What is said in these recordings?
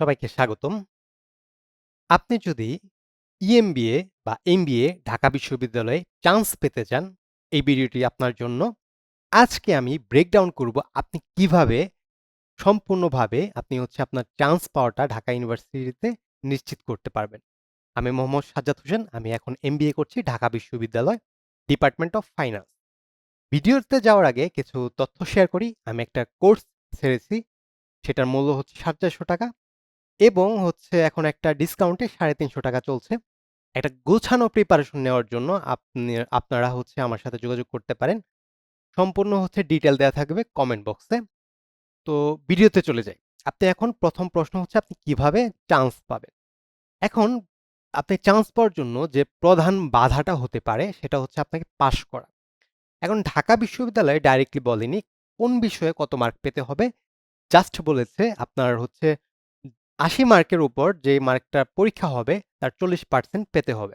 সবাইকে স্বাগতম। আপনি যদি ইএমবিএ বা এমবিএ ঢাকা বিশ্ববিদ্যালয়ে চান্স পেতে চান, এই ভিডিওটি আপনার জন্য। আজকে আমি ব্রেকডাউন করব আপনি কীভাবে সম্পূর্ণভাবে আপনি হচ্ছে আপনার চান্স পাওয়াটা ঢাকা ইউনিভার্সিটিতে নিশ্চিত করতে পারবেন। আমি মোহাম্মদ সাজ্জাদ হোসেন। আমি এখন এমবিএ করছি ঢাকা বিশ্ববিদ্যালয়, ডিপার্টমেন্ট অফ ফাইনান্স। ভিডিওতে যাওয়ার আগে কিছু তথ্য শেয়ার করি। আমি একটা কোর্স ছেড়েছি। সেটার মূল্য হচ্ছে ৳৪৫০০ এবং হচ্ছে এখন একটা ডিসকাউন্টে ৳৩৫০ চলছে। একটা গোছানো প্রিপারেশন নেওয়ার জন্য আপনি, আপনারা হচ্ছে আমার সাথে যোগাযোগ করতে পারেন। সম্পূর্ণ হচ্ছে ডিটেইল দেয়া থাকবে কমেন্ট বক্সে। তো ভিডিওতে চলে যাই। আপনি এখন ১ম প্রশ্ন হচ্ছে আপনি কীভাবে চান্স পাবেন? এখন আপনি চান্স পাওয়ার জন্য যে প্রধান বাধাটা হতে পারে সেটা হচ্ছে আপনাকে পাশ করা। এখন ঢাকা বিশ্ববিদ্যালয়ে ডাইরেক্টলি বলেনি কোন বিষয়ে কত মার্ক পেতে হবে। জাস্ট বলেছে আপনার হচ্ছে ৮০ মার্কের উপর যে মার্কটা পরীক্ষা হবে তার ৪০% পেতে হবে।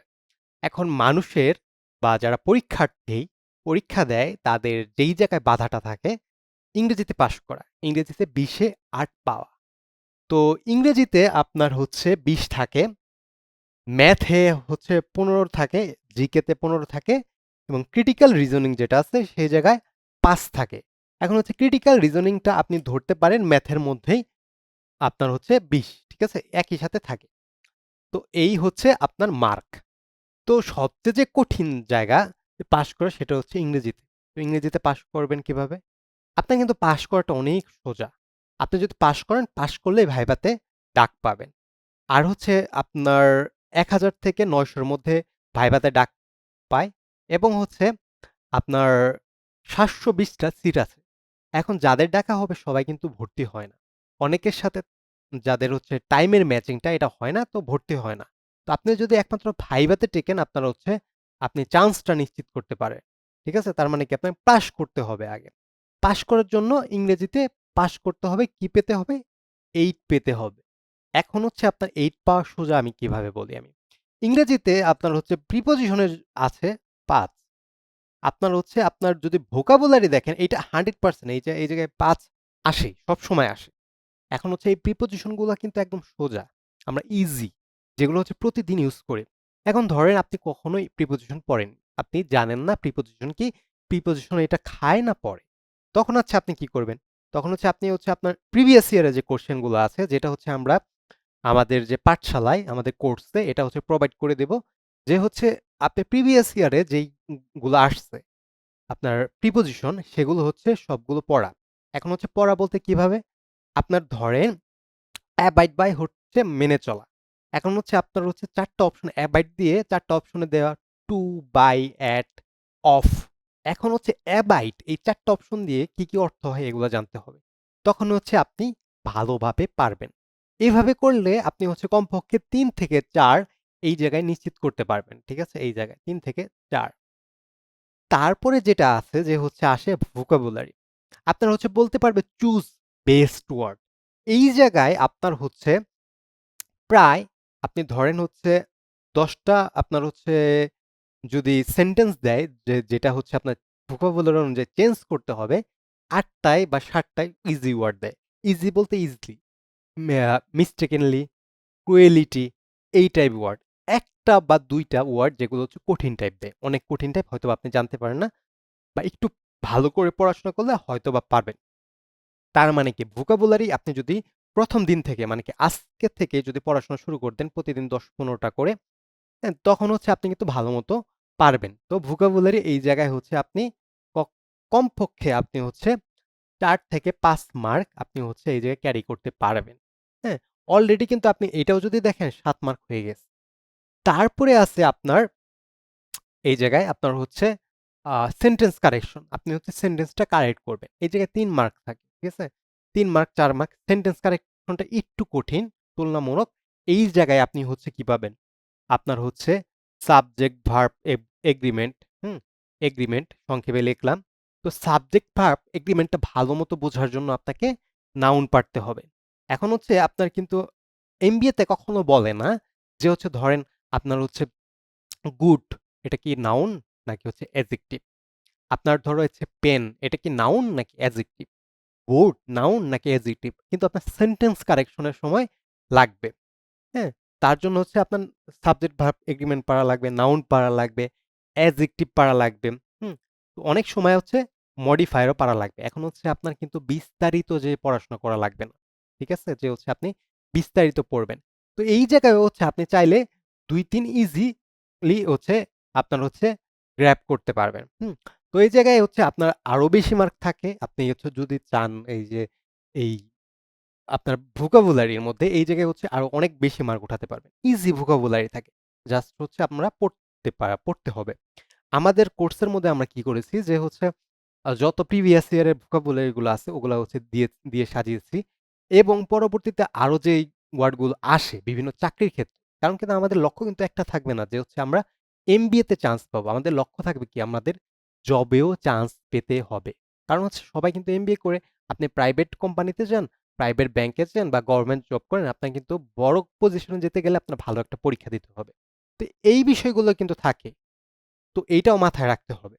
এখন মানুষের বা যারা পরীক্ষার্থী পরীক্ষা দেয় তাদের যেই জায়গায় বাধাটা থাকে ইংরেজিতে পাশ করা। ইংরেজিতে ২০ এ ৮ পাওয়া। তো ইংরেজিতে আপনার হচ্ছে ২০ থাকে। ম্যাথে হচ্ছে ১৫ থাকে, জিকেতে ১৫ থাকে এবং ক্রিটিক্যাল রিজনিং যেটা আছে সেই জায়গায় ৫ থাকে। এখন হচ্ছে ক্রিটিক্যাল রিজনিংটা আপনি ধরতে পারেন ম্যাথের মধ্যেই আপনার হচ্ছে ২০ ঠিক? একই সাথে থাকে। তো এই হচ্ছে আপনার মার্ক। তো সবচেয়ে যে কঠিন জায়গা পাস করা সেটা হচ্ছে ইংরেজিতে। তো ইংরেজিতে পাস করবেন কীভাবে? আপনার কিন্তু পাস করাটা অনেক সোজা। আপনি যদি পাস করেন, পাস করলেই ভাইভাতে ডাক পাবেন। আর হচ্ছে আপনার ১০০০ থেকে নয়শোর মধ্যে ভাইভাতে ডাক পায় এবং হচ্ছে আপনার ৭২০ টা সিট আছে। এখন যাদের ডাকা হবে সবাই কিন্তু ভর্তি হয় না। অনেকের সাথে যাদের হচ্ছে টাইমের ম্যাচিংটা এটা হয় না, তো ভর্তি হয় না। তো আপনি যদি একমাত্র ভাইভাতে টেকেন, আপনার হচ্ছে আপনি চান্সটা নিশ্চিত করতে পারে ঠিক আছে? তার মানে কি আপনাকে পাস করতে হবে আগে। পাস করার জন্য ইংরেজিতে পাস করতে হবে, কি পেতে হবে? 8 পেতে হবে। এখন হচ্ছে আপনার এইট পাওয়া সোজা আমি কীভাবে বলি আমি। ইংরেজিতে আপনার হচ্ছে প্রিপোজিশনের আছে পাঁচ আপনার হচ্ছে, আপনার যদি ভোকাবুলারি দেখেন, এইটা 100% এই যে, এই জায়গায় পাঁচ আসে, সবসময় আসে। এখন হচ্ছে এই প্রিপোজিশনগুলা কিন্তু একদম সোজা। আমরা ইজি যেগুলো হচ্ছে প্রতিদিন ইউজ করি। এখন ধরেন আপনি কখনোই প্রিপোজিশন পড়েননি। আপনি জানেন না প্রিপোজিশন কি? প্রিপোজিশন এটা খায় না পড়ে। তখন হচ্ছে আপনি কি করবেন? তখন হচ্ছে আপনি হচ্ছে আপনার প্রিভিয়াস ইয়ারের যে কোয়েশ্চেনগুলো আছে, যেটা হচ্ছে আমরা আমাদের যে পাঠশালায়, আমাদের কোর্সে এটা হচ্ছে প্রোভাইড করে দেব। যে হচ্ছে আপনি প্রিভিয়াস ইয়ারে যেই গুলো আসছে, আপনার প্রিপোজিশন সেগুলো হচ্ছে সবগুলো পড়া। এখন হচ্ছে পড়া বলতে কীভাবে? আপনার ধরেন অ্যাবাইড বাই হচ্ছে মেনে চলা। এখন হচ্ছে আপনার হচ্ছে ৪ টা অপশন অ্যাবাইড দিয়ে ৪ টা অপশনে দেওয়া টু, বাই, অ্যাট, অফ। এখন হচ্ছে অ্যাবাইড এই ৪ টা অপশন দিয়ে কি, কি অর্থ হয় এগুলো জানতে হবে। তখন হচ্ছে আপনি ভালোভাবে পারবেন। এভাবে করলে আপনি হচ্ছে কমপক্ষে তিন থেকে চার এই জায়গায় নিশ্চিত করতে পারবেন। ঠিক আছে? এই জায়গায় তিন থেকে চার তারপরে যেটা আছে যে হচ্ছে আসে ভোকাবুলারি। আপনার হচ্ছে বলতে পারবে চুজ বেস্ট ওয়ার্ড। এই জায়গায় আপনার হচ্ছে প্রায় আপনি ধরেন হচ্ছে ১০ টা আপনার হচ্ছে যদি সেন্টেন্স দেয় যে যেটা হচ্ছে আপনার ভোকাবুলারি অনুযায়ী চেঞ্জ করতে হবে ৮ টায় বা ৭ টায় ইজি ওয়ার্ড দেয়। ইজি বলতে ইজিলি, মিস্টেকেনলি, ক্রুয়েলিটি এই টাইপ ওয়ার্ড। একটা বা দুইটা ওয়ার্ড যেগুলো হচ্ছে কঠিন টাইপ দেয়। অনেক কঠিন টাইপ হয়তো আপনি জানতে পারেন না বা একটু ভালো করে পড়াশোনা করলে হয়তো বা পারবেন। তার মানে কি ভোকাবুলারি আপনি যদি ১ম দিন থেকে মানে কি আজকে থেকে যদি পড়াশোনা শুরু করে দেন প্রতিদিন ১০-১৫ টা করে, হ্যাঁ? তখন হচ্ছে আপনি কিন্তু ভালোমতো পারবেন। তো ভোকাবুলারি এই জায়গায় হচ্ছে আপনি কমপক্ষে আপনি হচ্ছে ৪ থেকে ৫ মার্ক আপনি হচ্ছে এই জায়গায় ক্যারি করতে পারবেন। হ্যাঁ? অলরেডি কিন্তু আপনি এটাও যদি দেখেন সাত মার্ক হয়ে গেছে। তারপরে আছে আপনার এই জায়গায় আপনার হচ্ছে সেন্টেন্স কারেকশন। আপনি হচ্ছে সেন্টেন্সটা কারেক্ট করবেন। এই জায়গায় তিন মার্ক থাকে। ঠিক আছে? ৩ মার্ক চার মার্ক সেন্টেন্স কারেকশনটা একটু কঠিন তুলনামূলক। এই জায়গায় আপনি হচ্ছে কি পাবেন? আপনার হচ্ছে সাবজেক্ট, ভার্ব, এগ্রিমেন্ট, হুম? এগ্রিমেন্ট সংক্ষেপে লিখলাম। তো সাবজেক্ট, ভার্ব, এগ্রিমেন্টটা ভালোমতো বোঝার জন্য আপনাকে নাউন পারতে হবে। এখন হচ্ছে আপনার কিন্তু এমবিএতে কখনো বলে না যে হচ্ছে ধরেন আপনার হচ্ছে গুড এটা কি নাউন নাকি হচ্ছে অ্যাডজেক্টিভ? আপনার ধরো হচ্ছে পেন এটা কি নাউন নাকি অ্যাডজেক্টিভ? গুড নাউন নাকি অ্যাডজেক্টিভ? কিন্তু আপনার সেন্টেন্স কারেকশন এর সময় লাগবে। হ্যাঁ? তার জন্য হচ্ছে আপনার সাবজেক্ট ভার্ব এগ্রিমেন্ট পারা লাগবে, নাউন পারা লাগবে, অ্যাডজেক্টিভ পারা লাগবে। হুম? অনেক সময় হচ্ছে মডিফায়ারও পারা লাগবে। এখন হচ্ছে আপনার কিন্তু বিস্তারিত যে পড়াশোনা করা লাগবে না। ঠিক আছে? যে হচ্ছে আপনি বিস্তারিত পড়বেন। তো এই জায়গায় হচ্ছে আপনি চাইলে ২-৩ ইজিলি হচ্ছে আপনার হচ্ছে গ্র্যাপ করতে পারবেন। হুম? তো এই জায়গায় হচ্ছে আপনার আরও বেশি মার্ক থাকে। আপনি হচ্ছে যদি চান এই যে, এই আপনার ভোকাবুলারির মধ্যে এই জায়গায় হচ্ছে আরও অনেক বেশি মার্ক উঠাতে পারবেন। ইজি ভোকাবুলারি থাকে। জাস্ট হচ্ছে আমরা পড়তে পারা পড়তে হবে। আমাদের কোর্সের মধ্যে আমরা কি করেছি যে হচ্ছে যত প্রিভিয়াস ইয়ারের ভোকাবুলারি গুলো আছে ওগুলা হচ্ছে দিয়ে দিয়ে সাজিয়েছি এবং পরবর্তীতে আরও যেই ওয়ার্ডগুলো আসে বিভিন্ন চাকরির ক্ষেত্রে, কারণ কিন্তু আমাদের লক্ষ্য কিন্তু একটা থাকবে না যে হচ্ছে আমরা এমবিএ তে চান্স পাবো। আমাদের লক্ষ্য থাকবে কি আমাদের জবেও চান্স পেতে হবে। কারণ হচ্ছে সবাই কিন্তু এমবিএ করে আপনি প্রাইভেট কোম্পানিতে যান, প্রাইভেট ব্যাংকে যান বা গভর্নমেন্ট জব করেন আপনার কিন্তু বড় পজিশনে যেতে গেলে আপনার ভালো একটা পরীক্ষা দিতে হবে। তো এই বিষয়গুলো কিন্তু থাকে। তো এইটাও মাথায় রাখতে হবে।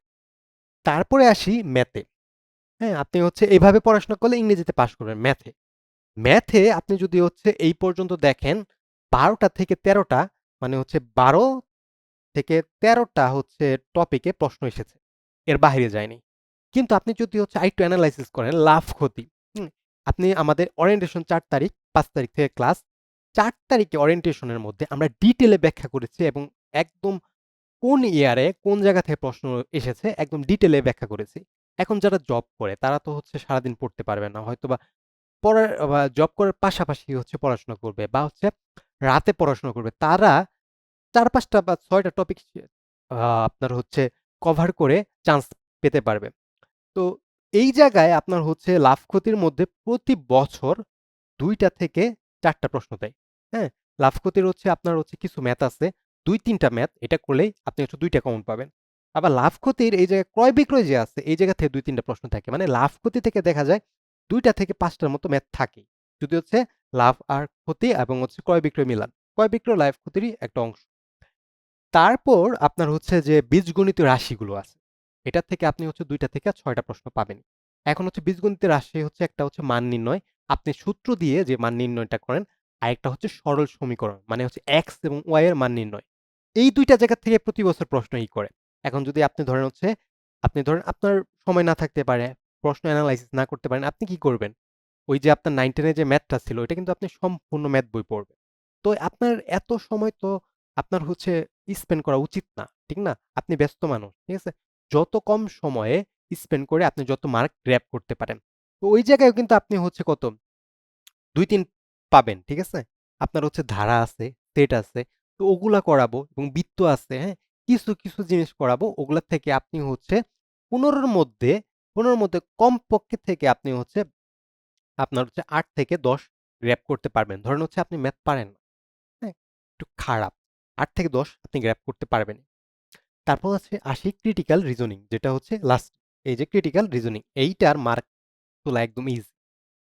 তারপরে আসি ম্যাথে। হ্যাঁ? আপনি হচ্ছে এভাবে পড়াশোনা করলে ইংরেজিতে পাশ করবেন ম্যাথে। ম্যাথে আপনি যদি হচ্ছে এই পর্যন্ত দেখেন বারোটা থেকে তেরোটা মানে হচ্ছে ১২ থেকে তেরোটা হচ্ছে টপিকে প্রশ্ন এসেছে। এর বাহিরে যায়নি। কিন্তু আপনি যদি হচ্ছে আরেকটু এনালাইসিস করেন, লাভ ক্ষতি। আপনি আমাদের ওরিয়েন্টেশন ৪ তারিখ ৫ তারিখ থেকে ক্লাস। ৪ তারিখে ওরিয়েন্টেশনের মধ্যে আমরা ডিটেইলে ব্যাখ্যা করেছি এবং একদম কোন ইয়ারে কোন জায়গা থেকে প্রশ্ন এসেছে একদম ডিটেইলে ব্যাখ্যা করেছি। এখন যারা জব করে, তারা তো হচ্ছে সারাদিন পড়তে পারবে না। হয়তোবা পড়ার জব করার পাশাপাশি হচ্ছে পড়াশোনা করবে বা হচ্ছে রাতে পড়াশোনা করবে। তারা চার পাঁচটা বা ছয়টা টপিক আপনার হচ্ছে কভার করে চান্স পেতে পারবে। তো এই জায়গায় আপনার হচ্ছে লাভ ক্ষতির মধ্যে প্রতি বছর দুইটা থেকে চারটা প্রশ্ন দেয়। হ্যাঁ? লাভ ক্ষতির হচ্ছে আপনার হচ্ছে কিছু ম্যাথ আছে। দুই তিনটা ম্যাথ এটা করলেই আপনি হচ্ছে ২ টা কমন পাবেন। আবার লাভ ক্ষতির এই জায়গায় ক্রয় বিক্রয় যে আছে, এই জায়গা থেকে দুই তিনটা প্রশ্ন থাকে। মানে লাভ ক্ষতি থেকে দেখা যায় দুইটা থেকে পাঁচটার মতো ম্যাথ থাকে যদি হচ্ছে লাভ আর ক্ষতি এবং হচ্ছে ক্রয় বিক্রয় মিলান। ক্রয় বিক্রয় লাভ ক্ষতিরই একটা অংশ। তারপর আপনার হচ্ছে যে বীজগণিতীয় রাশিগুলো আছে। এটা থেকে আপনি হচ্ছে ২ টা থেকে ৬ টা প্রশ্ন পাবেন। এখন হচ্ছে বীজগণিতের রাশি হচ্ছে একটা হচ্ছে মান নির্ণয়। আপনি সূত্র দিয়ে যে মান নির্ণয়টা করেন, আরেকটা হচ্ছে সরল সমীকরণ। মানে হচ্ছে x এবং y এর মান নির্ণয়। এই ২ টা জায়গা থেকে প্রতি বছর প্রশ্ন ই করে। এখন যদি আপনি ধরেন হচ্ছে আপনি ধরেন আপনার সময় না থাকতে পারে, প্রশ্ন এনালাইসিস না করতে পারেন, আপনি কি করবেন? ওই যে আপনার 9-10 এ যে ম্যাথটা ছিল ওইটা কিন্তু আপনি সম্পূর্ণ ম্যাথ বই পড়বেন। তো আপনার এত সময় তো আপনার হচ্ছে স্পেন্ড করা উচিত না। ঠিক না? আপনি ব্যস্ত মানুষ। ঠিক আছে? যত কম সময়ে স্পেন্ড করে আপনি যত মার্ক গ্র্যাব করতে পারেন। তো ওই জায়গায়ও কিন্তু আপনি হচ্ছে কত ২-৩ পাবেন। ঠিক আছে? আপনার হচ্ছে ধারা আছে, সেট আছে। তো ওগুলা করাবো এবং বৃত্ত আছে, হ্যাঁ? কিছু, কিছু জিনিস করাবো। ওগুলা থেকে আপনি হচ্ছে ১৫ র মধ্যে ১৫ র মধ্যে কমপক্ষে থেকে আপনি হচ্ছে আপনার হচ্ছে আট থেকে ১০ গ্র্যাব করতে পারবেন। ধরেন হচ্ছে আপনি ম্যাথ পারেন না। হ্যাঁ? একটু খারাপ। ৮ থেকে ১০ আপনি গ্র্যাব করতে পারবেন। তারপর হচ্ছে আসি ক্রিটিক্যাল রিজনিং যেটা হচ্ছে লাস্ট এই যে ক্রিটিক্যাল রিজনিং এইটার মার্ক তোলা একদম ইজি।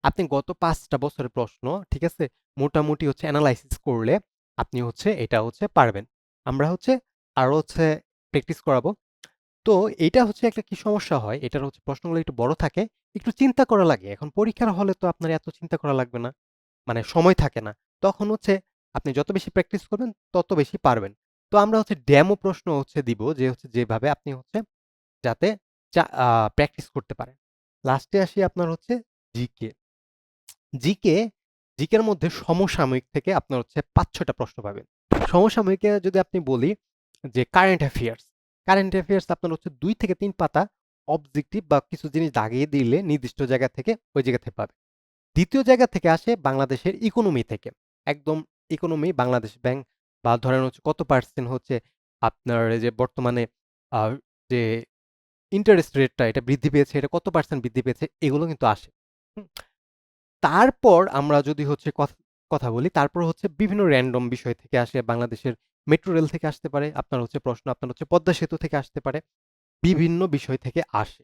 আপনি গত ৫ টা বছরের প্রশ্ন, ঠিক আছে? মোটামুটি হচ্ছে এনালাইসিস করলে আপনি হচ্ছে এটা হচ্ছে পারবেন। আমরা হচ্ছে আরও হচ্ছে প্র্যাকটিস করাবো। তো এইটা হচ্ছে একটা কি সমস্যা হয়, এটার হচ্ছে প্রশ্নগুলো একটু বড় থাকে, একটু চিন্তা করা লাগে। এখন পরীক্ষার হলে তো আপনার এত চিন্তা করা লাগবে না। মানে সময় থাকে না। তখন হচ্ছে আপনি যত বেশি প্র্যাকটিস করবেন তত বেশি পারবেন। তো আমরা হচ্ছে ডেমো প্রশ্ন হচ্ছে দিব যে হচ্ছে যেভাবে আপনি হচ্ছে যাতে প্র্যাকটিস করতে পারেন। লাস্টে আসি আপনার হচ্ছে জিকে। জিকে, জিকের মধ্যে সমসাময়িক থেকে আপনার হচ্ছে ৫-৬ টা প্রশ্ন পাবেন। সমসাময়িকে যদি আপনি বলি যে কারেন্ট অ্যাফেয়ার্স। কারেন্ট অ্যাফেয়ার্স আপনার হচ্ছে দুই থেকে তিন পাতা অবজেক্টিভ বা কিছু জিনিস দাগিয়ে দিলে নির্দিষ্ট জায়গা থেকে ওই জায়গা থেকে পাবেন। দ্বিতীয় জায়গা থেকে আসে বাংলাদেশের ইকোনমি থেকে। একদম ইকোনমি বাংলাদেশ ব্যাংক বা ধরেন হচ্ছে কত পার্সেন্ট হচ্ছে আপনার যে বর্তমানে যে ইন্টারেস্ট রেটটা এটা বৃদ্ধি পেয়েছে, এটা কত পার্সেন্ট বৃদ্ধি পেয়েছে এগুলো কিন্তু আসে। তারপর আমরা যদি হচ্ছে কথ কথা বলি, তারপর হচ্ছে বিভিন্ন র‍্যান্ডম বিষয় থেকে আসে। বাংলাদেশের মেট্রো রেল থেকে আসতে পারে, আপনার হচ্ছে প্রশ্ন আপনার হচ্ছে পদ্মা সেতু থেকে আসতে পারে। বিভিন্ন বিষয় থেকে আসে।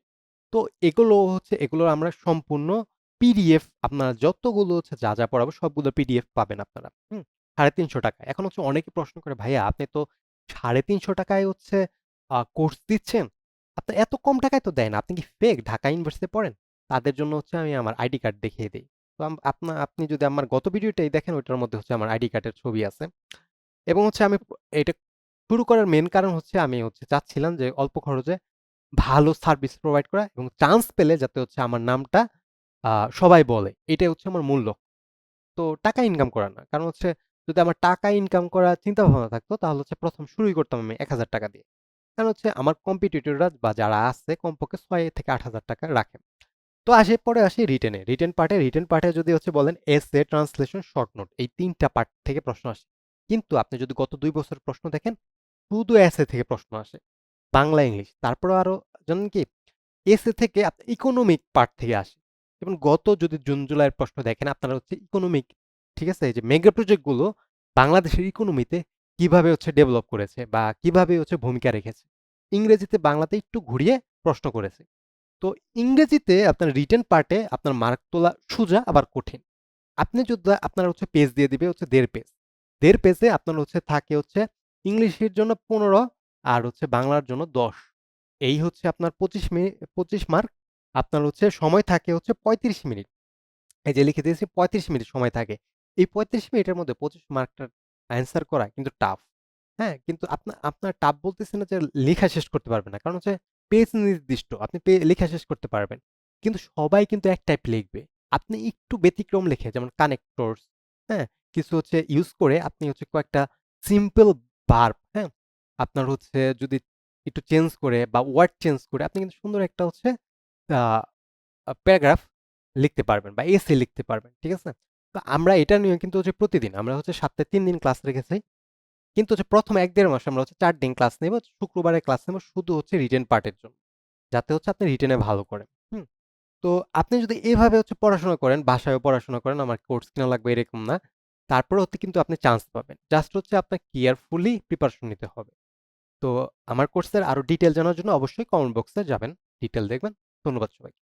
তো এগুলো হচ্ছে এগুলোর আমরা সম্পূর্ণ পিডিএফ আপনারা যতগুলো হচ্ছে যা, যা পড়াবো সবগুলো পিডিএফ পাবেন আপনারা। হুম? ৳৩৫০ এখন হচ্ছে অনেকে প্রশ্ন করে, "ভাইয়া আপনি তো ৳৩৫০ হচ্ছে কোর্স দিচ্ছেন। আপনি এত কম টাকায় তো দেয় না। আপনি কি ফেক ঢাকা ইউনিভার্সিটিতে পড়েন?" তাদের জন্য হচ্ছে আমি আমার আইডি কার্ড দেখিয়ে দিই তো আম- আপনা আপনি যদি আমার গত ভিডিওটাই দেখেন ওইটার মধ্যে হচ্ছে আমার আইডি কার্ডের ছবি আছে এবং হচ্ছে আমি এটা শুরু করার মেন কারণ হচ্ছে আমি হচ্ছে চাচ্ছিলাম যে অল্প খরচে ভালো সার্ভিস প্রোভাইড করা এবং চান্স পেলে যাতে হচ্ছে আমার নামটা সবাই বলে, এটাই হচ্ছে আমার মূল লক্ষ্য। তো টাকা ইনকাম করা না। কারণ হচ্ছে যদি আমার টাকা ইনকাম করার চিন্তা ভাবনা থাকতো, তাহলে হচ্ছে প্রথম শুরুই করতাম আমি এক হাজার টাকা দিয়ে। কারণ হচ্ছে আমার কম্পিটিটররা বা যারা আছে কমপক্ষে ছয় থেকে আট হাজার টাকা রাখে। তো আসে, পরে আসি রিটেনে রিটেন পার্টে রিটেন পার্টে যদি হচ্ছে বলেন S A translation short note এই তিনটা পার্ট থেকে প্রশ্ন আসে। কিন্তু আপনি যদি গত দুই বছর প্রশ্ন দেখেন, শুধু এসে থেকে প্রশ্ন আসে। বাংলা, ইংলিশ। তারপরে আরও, জানেন কি? এসে থেকে ইকোনমিক পার্ট থেকে আসে। যেমন গত যদি জুন, জুলাইয়ের প্রশ্ন দেখেন, আপনারা হচ্ছে ইকোনমিক ঠিক আছে? যে মেগা প্রজেক্টগুলো বাংলাদেশের ইকোনমিতে কীভাবে হচ্ছে ডেভেলপ করেছে বা কীভাবে হচ্ছে ভূমিকা রেখেছে? ইংরেজিতে বাংলাতে একটু ঘুরিয়ে প্রশ্ন করেছে। তো ইংরেজিতে আপনার রিটেন পার্টে আপনার মার্ক তোলা সোজা, আবার কঠিন। আপনি যদি আপনার হচ্ছে পেজ দিয়ে দিবে হচ্ছে দেড় পেজ দেড় পেজে আপনার হচ্ছে থাকে হচ্ছে ইংলিশের জন্য পনেরো আর হচ্ছে বাংলার জন্য দশ। এই হচ্ছে আপনার পঁচিশ মিনিট, পঁচিশ মার্ক আপনার হচ্ছে সময় থাকে হচ্ছে পঁয়ত্রিশ মিনিট। এই যে লিখে দিয়েছি পঁয়ত্রিশ মিনিট সময় থাকে। এই পঁয়ত্রিশ মিনিটের মধ্যে পঁচিশ মার্কটার অ্যান্সার করা কিন্তু টাফ হ্যাঁ? কিন্তু আপনার আপনার টাফ বলতেছে না যে লেখা শেষ করতে পারবেন না। কারণ হচ্ছে পেজ নির্দিষ্ট, আপনি লেখা শেষ করতে পারবেন। কিন্তু সবাই কিন্তু এক টাইপ লিখবে। আপনি একটু ব্যতিক্রম লিখে, যেমন কানেক্টরস হ্যাঁ? কিছু হচ্ছে ইউজ করে আপনি হচ্ছে কয়েকটা সিম্পল ভার্ব হ্যাঁ? আপনার হচ্ছে যদি একটু চেঞ্জ করে বা ওয়ার্ড চেঞ্জ করে, আপনি কিন্তু সুন্দর একটা হচ্ছে প্যারাগ্রাফ লিখতে পারবেন বা এসে লিখতে পারবেন, ঠিক আছে? তো আমরা এটা নিয়ে কিন্তু হচ্ছে প্রতিদিন আমরা হচ্ছে সপ্তাহে তিন দিন ক্লাস রেখেছি। কিন্তু হচ্ছে প্রথম এক দেড় মাস আমরা হচ্ছে চার দিন ক্লাস নেব, শুক্রবারে ক্লাস নেব শুধু হচ্ছে রিটেন পার্টের জন্য, যাতে হচ্ছে আপনি রিটেনে ভালো করেন, হুম? তো আপনি যদি এভাবে হচ্ছে পড়াশোনা করেন, বাসায়ও পড়াশোনা করেন, আমার কোর্স কিনা লাগবে এরকম না, তারপরে হচ্ছে কিন্তু আপনি চান্স পাবেন। জাস্ট হচ্ছে আপনার কেয়ারফুলি প্রিপারেশন নিতে হবে। তো আমার কোর্সের আরও ডিটেল জানার জন্য অবশ্যই কমেন্ট বক্সে যাবেন ডিটেল দেখবেন ধন্যবাদ সবাই